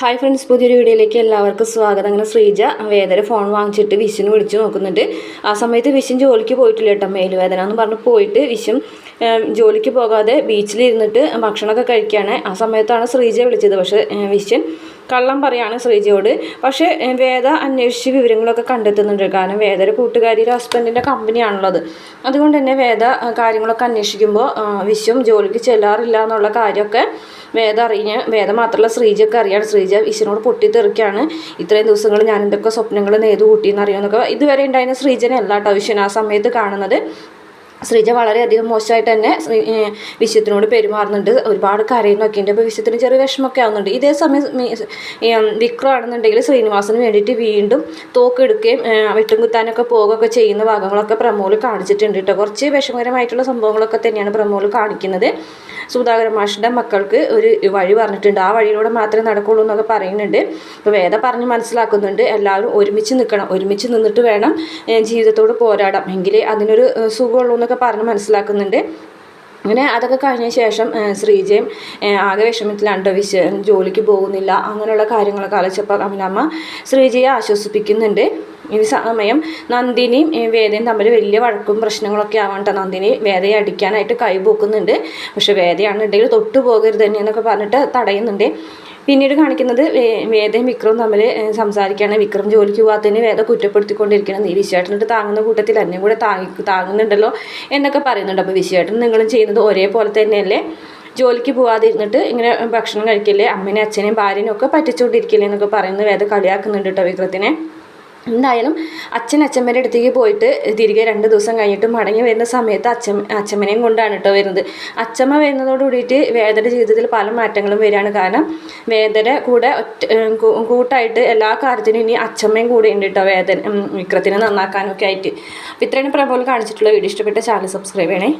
Hi friends പുതിയൊരു വീഡിയോയിലേക്ക് എല്ലാവർക്കും സ്വാഗതം. അങ്ങനെ ശ്രീജ വേദന ഫോൺ വാങ്ങിച്ചിട്ട് വിഷുവിന് വിളിച്ചു നോക്കുന്നുണ്ട്. ആ സമയത്ത് വിഷും ജോലിക്ക് പോയിട്ടില്ല കേട്ടോ മേലുവേദന എന്ന് പറഞ്ഞ് പോയിട്ട് ഏം, ജോലിക്ക് പോകാതെ ബീച്ചിലിരുന്നിട്ട് ഭക്ഷണമൊക്കെ കഴിക്കുകയാണ് ആ സമയത്താണ് ശ്രീജ വിളിച്ചത്. പക്ഷേ വിശ്വൻ കള്ളം പറയാണ് ശ്രീജയോട്. പക്ഷേ വേദ അന്വേഷിച്ച് വിവരങ്ങളൊക്കെ കണ്ടെത്തുന്നുണ്ട്. കാരണം വേദയുടെ കൂട്ടുകാരിയുടെ ഹസ്ബൻഡിന്റെ കമ്പനിയാണുള്ളത് അതുകൊണ്ട് തന്നെ വേദ കാര്യങ്ങളൊക്കെ അന്വേഷിക്കുമ്പോൾ വിശ്വം ജോലിക്ക് ചെല്ലാറില്ല എന്നുള്ള കാര്യമൊക്കെ വേദ അറിഞ്ഞ് വേദ മാത്രമല്ല ശ്രീജയൊക്കെ അറിയാണ്. ശ്രീജ വിശ്വനോട് പൊട്ടിത്തെറിക്കുകയാണ് ഇത്രയും ദിവസങ്ങൾ ഞാൻ എന്തൊക്കെ സ്വപ്നങ്ങൾ നേതു കൂട്ടിയെന്ന് അറിയാമെന്നൊക്കെ ഇതുവരെ ഉണ്ടായിരുന്ന ശ്രീജനെ അല്ല കേട്ടോ വിശ്വൻ ആ സമയത്ത് കാണുന്നത്. ശ്രീജ വളരെയധികം മോശമായിട്ട് തന്നെ വിശ്വത്തിനോട് പെരുമാറുന്നുണ്ട്. ഒരുപാട് കരയുന്നൊക്കെ ഉണ്ട്. അപ്പോൾ വിശ്വത്തിന് ചെറിയ വിഷമമൊക്കെ ആവുന്നുണ്ട്. ഇതേ സമയം വിക്രം ആണെന്നുണ്ടെങ്കിൽ ശ്രീനിവാസന് വേണ്ടിയിട്ട് വീണ്ടും തോക്കെടുക്കുകയും വെട്ടും കുത്താനൊക്കെ പോകുകയൊക്കെ ചെയ്യുന്ന ഭാഗങ്ങളൊക്കെ പ്രമോൽ കാണിച്ചിട്ടുണ്ട് കേട്ടോ കുറച്ച് വിഷമകരമായിട്ടുള്ള സംഭവങ്ങളൊക്കെ തന്നെയാണ് പ്രമോൽ കാണിക്കുന്നത്. സുധാകരൻ മാഷിന്റെ മക്കൾക്ക് ഒരു വഴി പറഞ്ഞിട്ടുണ്ട്. ആ വഴിയിലൂടെ മാത്രമേ നടക്കുള്ളൂ എന്നൊക്കെ പറയുന്നുണ്ട്. ഇപ്പോൾ വേദ പറഞ്ഞ് മനസ്സിലാക്കുന്നുണ്ട്. എല്ലാവരും ഒരുമിച്ച് നിൽക്കണം ഒരുമിച്ച് നിന്നിട്ട് വേണം ജീവിതത്തോട് പോരാടാം. എങ്കിലേ അതിനൊരു സുഖമുള്ളൂ എന്നൊക്കെ പറഞ്ഞ് മനസ്സിലാക്കുന്നുണ്ട്. അങ്ങനെ അതൊക്കെ കഴിഞ്ഞ ശേഷം ശ്രീജയും ആകെ വിഷമത്തിലാണ്ടോ വിശ ജോലിക്ക് പോകുന്നില്ല. അങ്ങനെയുള്ള കാര്യങ്ങളൊക്കെ ആലോചിച്ചപ്പോൾ അവനമ്മ ശ്രീജയെ ആശ്വസിപ്പിക്കുന്നുണ്ട്. ഈ സമയം നന്ദിനിയും വേദയും തമ്മിൽ വലിയ വഴക്കും പ്രശ്നങ്ങളൊക്കെ ആവണ്ട നന്ദിനി വേദയെ അടിക്കാനായിട്ട് കൈ പോക്കുന്നുണ്ട്. പക്ഷെ വേദയാണെന്നുണ്ടെങ്കിൽ തൊട്ടു പോകരുത് തന്നെ എന്നൊക്കെ പറഞ്ഞിട്ട് തടയുന്നുണ്ട്. പിന്നീട് കാണിക്കുന്നത് വേദയും വിക്രവും തമ്മിൽ സംസാരിക്കുകയാണ് വിക്രം ജോലിക്ക് പോകാത്തതിന് വേദ കുറ്റപ്പെടുത്തിക്കൊണ്ടിരിക്കണം നീ വിശ്വേട്ടനിട്ട് താങ്ങുന്ന കൂട്ടത്തിൽ എന്നെ കൂടെ താങ്ങി താങ്ങുന്നുണ്ടല്ലോ എന്നൊക്കെ പറയുന്നുണ്ട്. അപ്പോൾ വിശ്വേട്ടൻ നിങ്ങളും ചെയ്യുന്നത് ഒരേപോലെ തന്നെയല്ലേ? ജോലിക്ക് പോവാതിരുന്നിട്ട് ഇങ്ങനെ ഭക്ഷണം കഴിക്കില്ലേ? അമ്മേനെയും അച്ഛനെയും ഭാര്യനെയും ഒക്കെ പറ്റിച്ചുകൊണ്ടിരിക്കില്ലേ എന്നൊക്കെ പറയുന്നത് വേദ കളിയാക്കുന്നുണ്ട് കേട്ടോ വിക്രത്തിനെ. എന്തായാലും അച്ഛൻ അച്ഛമ്മേന്റെ അടുത്തേക്ക് പോയിട്ട് തിരികെ രണ്ട് ദിവസം കഴിഞ്ഞിട്ട് മടങ്ങി വരുന്ന സമയത്ത് അച്ഛൻ അച്ഛമ്മനെയും കൊണ്ടാണ് കേട്ടോ വരുന്നത്. അച്ഛമ്മ വരുന്നതോട് കൂടിയിട്ട് വേദയുടെ ജീവിതത്തിൽ പല മാറ്റങ്ങളും വരികയാണ്. കാരണം വേദയുടെ കൂടെ ഒറ്റ കൂട്ടായിട്ട് എല്ലാ കാര്യത്തിനും ഇനി അച്ഛമ്മയും കൂടെ ഉണ്ട് കേട്ടോ വേദന വിക്രത്തിനെ നന്നാക്കാനൊക്കെ ആയിട്ട്. ഇത്രയാണ് പ്രബോൾ കാണിച്ചിട്ടുള്ള വീഡിയോ. ഇഷ്ടപ്പെട്ട ചാനൽ സബ്സ്ക്രൈബ് ചെയ്യണേ.